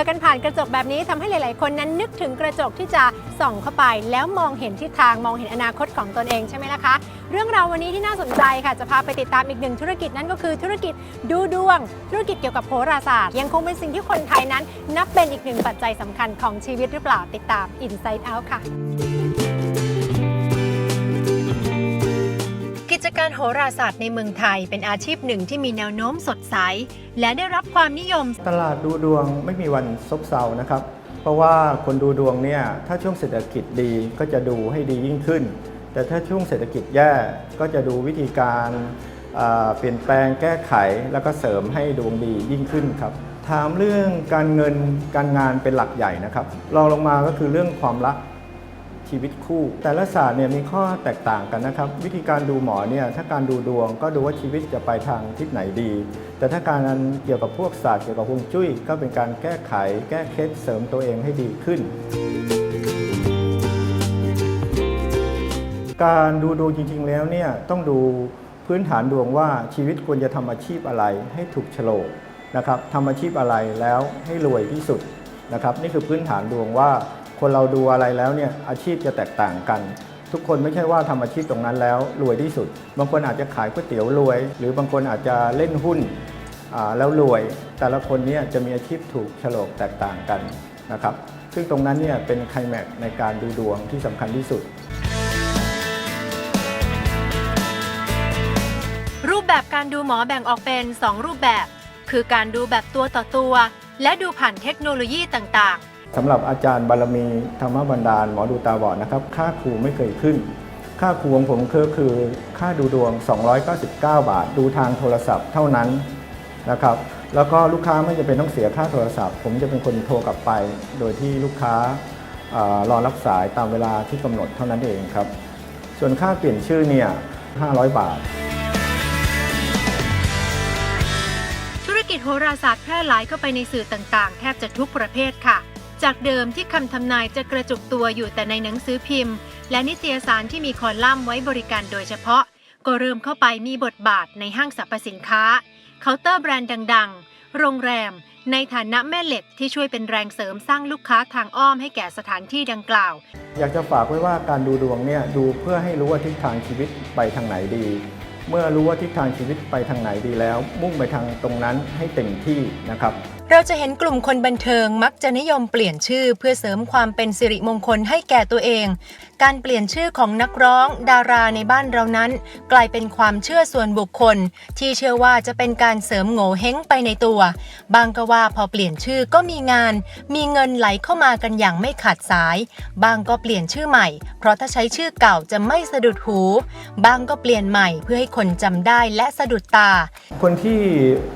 อกันผ่านกระจกแบบนี้ทำให้หลาย ๆ คนนั้นนึกถึงกระจกที่จะส่องเข้าไป แล้วมองเห็นทิศทางมองเห็นอนาคตของตนเองใช่ไหมล่ะคะ เรื่องราววันนี้ที่น่าสนใจค่ะจะพาไปติดตามอีกหนึ่งธุรกิจนั่นก็คือธุรกิจดูดวง ธุรกิจเกี่ยวกับโหราศาสตร์ ยังคงเป็นสิ่งที่คนไทยนั้น นับเป็นอีกหนึ่งปัจจัยสำคัญของชีวิตหรือเปล่าติดตาม Inside Out ค่ะ กิจการโหราศาสตร์ในเมืองไทยเป็นอาชีพหนึ่งที่มีแนวโน้มสดใส และได้รับความนิยม ตลาดดูดวงไม่มีวันซบเซานะครับ เพราะว่าคนดูดวงเนี่ยถ้าช่วงเศรษฐกิจดีก็จะดูให้ดียิ่งขึ้น แต่ถ้าช่วงเศรษฐกิจแย่ก็จะดูวิธีการเปลี่ยนแปลงแก้ไขแล้วก็เสริมให้ดวงดียิ่งขึ้นครับถามเรื่องการเงินการงานเป็นหลักใหญ่นะครับรองลงมาก็คือเรื่องความรัก ชีวิตคู่ แต่ละศาสตร์เนี่ยมีข้อแตกต่างกันนะครับ วิธีการดูหมอเนี่ยถ้าการดูดวงก็ดูว่าชีวิตจะไปทางทิศไหนดี แต่ถ้าการเกี่ยวกับพวกศาสตร์เกี่ยวกับฮวงจุ้ยก็เป็นการแก้ไข แก้เคล็ดเสริมตัวเองให้ดีขึ้นการดูดวงจริง ๆ แล้วเนี่ยต้องดูพื้นฐานดวงว่าชีวิตควรจะทำอาชีพอะไรให้ถูกโฉลกนะครับทำอาชีพอะไรแล้วให้รวยที่สุดนะครับ นี่คือพื้นฐานดวงว่า คนเราดูอะไรแล้วเนี่ยอาชีพจะแตกต่างกัน ทุกคนไม่ใช่ว่าทำอาชีพตรงนั้นแล้วรวยที่สุด บางคนอาจจะขายก๋วยเตี๋ยวรวย หรือบางคนอาจจะเล่นหุ้นแล้วรวย แต่ละคนเนี่ยจะมีอาชีพถูกฉลกแตกต่างกันนะครับซึ่งตรงนั้นเนี่ยเป็นไคลแม็กในการดูดวงที่สำคัญที่สุด รูปแบบการดูหมอแบ่งออกเป็น 2 รูปแบบ คือการดูแบบตัวต่อตัว และดูผ่านเทคโนโลยีต่างๆ สำหรับอาจารย์บารมีธรรมบันดาลหมอดูตาบอดนะครับ ค่าครูไม่เคยขึ้น ค่าครูของผมคือคือค่าดูดวง 299 บาท ดูทางโทรศัพท์เท่านั้นนะครับ แล้วก็ลูกค้าไม่จำเป็นต้องเสียค่าโทรศัพท์ ผมจะเป็นคนโทรกลับไป โดยที่ลูกค้ารอรับสายตามเวลาที่กำหนดเท่านั้นเองครับ ส่วนค่าเปลี่ยนชื่อเนี่ย 500 บาท ธุรกิจโหราศาสตร์แพร่หลายเข้าไปในสื่อต่างๆ แทบจะทุกประเภทค่ะ จากเดิมที่คำทำนายจะกระจุกตัวอยู่แต่ในหนังสือพิมพ์ และนิตยสารที่มีคอลัมน์ไว้บริการโดยเฉพาะ ก็เริ่มเข้าไปมีบทบาทในห้างสรรพสินค้า เคาน์เตอร์แบรนด์ดัง ๆ โรงแรม ในฐานะแม่เหล็กที่ช่วยเป็นแรงเสริมสร้างลูกค้าทางอ้อมให้แก่สถานที่ดังกล่าว อยากจะฝากไว้ว่าการดูดวงเนี่ยดูเพื่อให้รู้ว่าทิศทางชีวิตไปทางไหนดี เมื่อรู้ว่าทิศทางชีวิตไปทางไหนดีแล้ว มุ่งไปทางตรงนั้นให้เต็มที่นะครับ เราจะเห็นกลุ่มคนบันเทิงมักจะนิยมเปลี่ยนชื่อเพื่อเสริมความเป็นสิริมงคลให้แก่ตัวเอง การเปลี่ยนชื่อของนักร้อง ดาราในบ้านเรานั้น กลายเป็นความเชื่อส่วนบุคคล ที่เชื่อว่าจะเป็นการเสริมโง่เฮงไปในตัว บางก็ว่าพอเปลี่ยนชื่อก็มีงาน มีเงินไหลเข้ามากันอย่างไม่ขาดสาย บางก็เปลี่ยนชื่อใหม่ เพราะถ้าใช้ชื่อเก่าจะไม่สะดุดหู บางก็เปลี่ยนใหม่เพื่อให้คนจำได้และสะดุดตา คนที่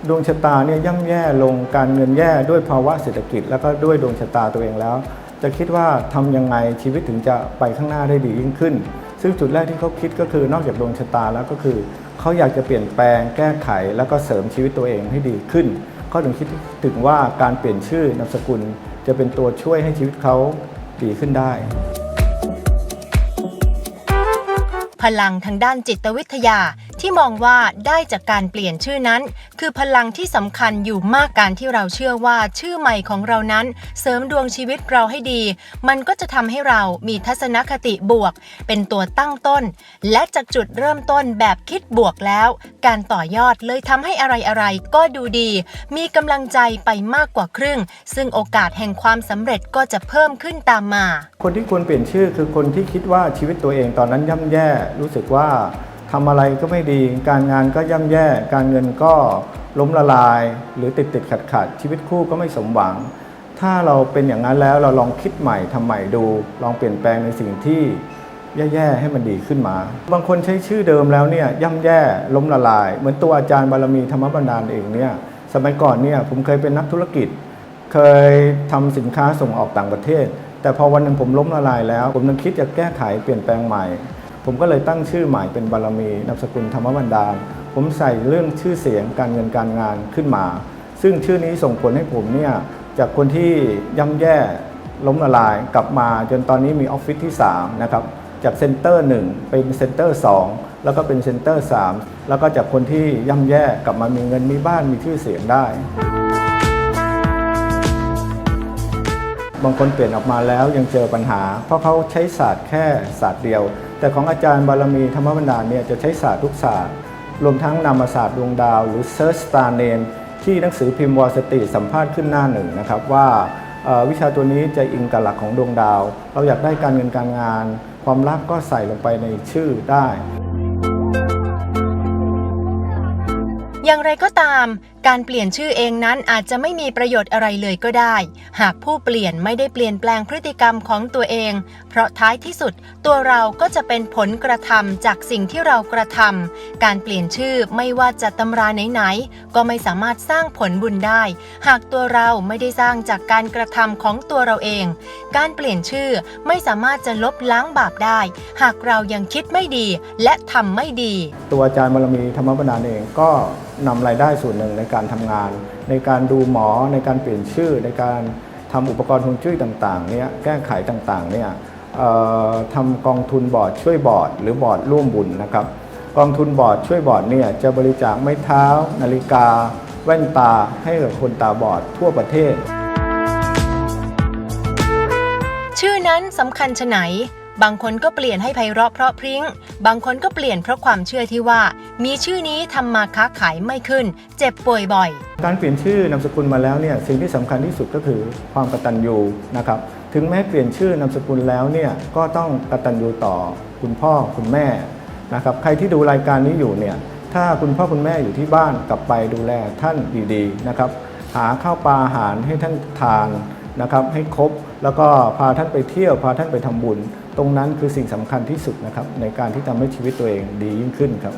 ดวงชะตาเนี่ยย่ำแย่ลงการเงินแย่ด้วยภาวะเศรษฐกิจ แล้วก็ด้วยดวงชะตาตัวเองแล้ว จะคิดว่าทำยังไงชีวิตถึงจะไปข้างหน้าได้ดียิ่งขึ้น ซึ่งจุดแรกที่เขาคิดก็คือนอกจากดวงชะตาแล้วก็คือเขาอยากจะเปลี่ยนแปลงแก้ไขแล้วก็เสริมชีวิตตัวเองให้ดีขึ้นเขาถึงคิดถึงว่าการเปลี่ยนชื่อนามสกุล จะเป็นตัวช่วยให้ชีวิตเขาดีขึ้นได้ พลังทางด้านจิตวิทยา ที่มองว่าได้จากการเปลี่ยนชื่อนั้น คือพลังที่สำคัญอยู่มากการที่เราเชื่อว่าชื่อใหม่ของเรานั้น เสริมดวงชีวิตเราให้ดี มันก็จะทำให้เรามีทัศนคติบวก เป็นตัวตั้งต้น และจากจุดเริ่มต้นแบบคิดบวกแล้ว การต่อยอดเลยทำให้อะไรๆก็ดูดี มีกำลังใจไปมากกว่าครึ่ง ซึ่งโอกาสแห่งความสำเร็จก็จะเพิ่มขึ้นตามมา คนที่ควรเปลี่ยนชื่อคือคนที่คิดว่าชีวิตตัวเองตอนนั้นย่ำแย่รู้สึกว่า ทำอะไรก็ไม่ดี การงานก็ย่ำแย่ การเงินก็ล้มละลาย หรือติดติดขัดขัดชีวิตคู่ก็ไม่สมหวัง ถ้าเราเป็นอย่างนั้นแล้วเราลองคิดใหม่ทำใหม่ดู ลองเปลี่ยนแปลงในสิ่งที่แย่ๆให้มันดีขึ้นมา บางคนใช้ชื่อเดิมแล้วเนี่ยย่ำแย่ล้มละลาย เหมือนตัวอาจารย์บารมีธรรมบันดาลเองเนี่ยสมัยก่อนเนี่ยผมเคยเป็นนักธุรกิจ เคยทำสินค้าส่งออกต่างประเทศ แต่พอวันหนึ่งผมล้มละลายแล้ว ผมนึกคิดจะแก้ไขเปลี่ยนแปลงใหม่ ผมก็เลยตั้งชื่อใหม่เป็นบารมีนามสกุลธรรมบันดาล ผมใส่เรื่องชื่อเสียงการเงินการงานขึ้นมา ซึ่งชื่อนี้ส่งผลให้ผมเนี่ยจากคนที่ย่ำแย่ล้มละลายกลับมาจนตอนนี้มีออฟฟิศที่3นะครับจากเซ็นเตอร์1เป็นเซ็นเตอร์2แล้วก็เป็นเซ็นเตอร์3แล้วก็จากคนที่ย่ำแย่กลับมามีเงินมีบ้านมีชื่อเสียงได้ บางคนเปลี่ยนออกมาแล้วยังเจอปัญหา เพราะเขาใช้ศาสตร์แค่ศาสตร์เดียว แต่ของอาจารย์บารมีธรรมบรรดาเนี่ยจะใช้ศาสตร์ทุกศาสตร์ รวมทั้งนามศาสตร์ดวงดาว หรือ Search Star Name ที่หนังสือพิมพ์วอลสติสัมภาษณ์ขึ้นหน้าหนึ่งนะครับว่าวิชาตัวนี้จะอิงกับหลักของดวงดาว เราอยากได้การเงินการงาน ความรักก็ใส่ลงไปในชื่อได้ อย่างไรก็ตาม การเปลี่ยนชื่อเองนั้นอาจจะไม่มีประโยชน์อะไรเลยก็ได้ หากผู้เปลี่ยนไม่ได้เปลี่ยนแปลงพฤติกรรมของตัวเอง เพราะท้ายที่สุด ตัวเราก็จะเป็นผลกระทำจากสิ่งที่เรากระทำการเปลี่ยนชื่อไม่ว่าจะตำราไหนๆก็ไม่สามารถสร้างผลบุญได้ หากตัวเราไม่ได้สร้างจากการกระทำของตัวเราเอง การเปลี่ยนชื่อไม่สามารถจะลบล้างบาปได้ หากเรายังคิดไม่ดีและทำไม่ดี ตัวอาจารย์บารมีธรรมบรรดาเองก็นำรายได้ส่วนหนึ่งในการการทำงาน ในการดูหมอในการเปลี่ยนชื่อ ในการทำอุปกรณ์ฮวงจุ้ยต่างๆเนี่ยแก้ไขต่างๆเนี่ยทำกองทุนบอร์ดช่วยบอร์ดหรือบอร์ดร่วมบุญนะครับกองทุนบอร์ดช่วยบอร์ดเนี่ยจะบริจาคไม้เท้า นาฬิกา แว่นตาให้กับคนตาบอดทั่วประเทศ ชื่อนั้นสำคัญชะไหน บางคนก็เปลี่ยนให้ไพเราะเพราะพริ้ง บางคนก็เปลี่ยนเพราะความเชื่อที่ว่า มีชื่อนี้ทำมาค้าขายไม่ขึ้น เจ็บป่วยบ่อย การเปลี่ยนชื่อนามสกุลมาแล้วเนี่ยสิ่งที่สำคัญที่สุดก็คือความกตัญญูนะครับถึงแม้เปลี่ยนชื่อนามสกุลแล้วเนี่ยก็ต้องกตัญญูต่อคุณพ่อคุณแม่นะครับใครที่ดูรายการนี้อยู่เนี่ยถ้าคุณพ่อคุณแม่อยู่ที่บ้านกลับไปดูแลท่านดีๆนะครับหาข้าวปลาอาหารให้ท่านทานนะครับให้ครบแล้วก็พาท่านไปเที่ยวพาท่านไปทำบุญ ตรงนั้นคือสิ่งสำคัญที่สุดนะครับในการที่ทำให้ชีวิตตัวเองดียิ่งขึ้นครับ